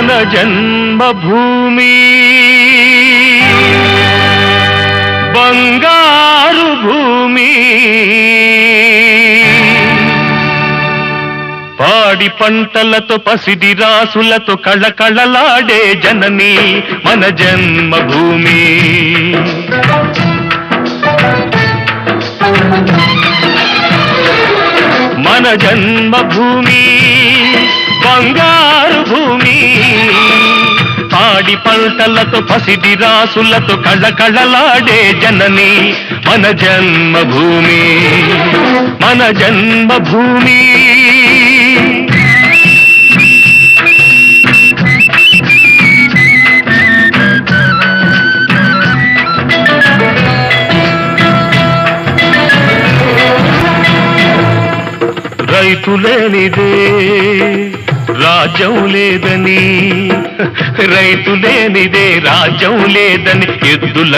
మన జన్మభూమి. బంగారు భూమి. పాడి పంటలతో పసిడి రాసులతో కళకళలాడే జనని మన జన్మభూమి. మన జన్మభూమి. బంగారు పాడి పంటలతో పసిడి రాసులతో కళకళలాడే జనని మన జన్మభూమి. మన జన్మభూమి. రైతు లేనిదే రాజ్యం లేదని. రైతు లేనిదే రాజ్యం లేదని ఎద్దుల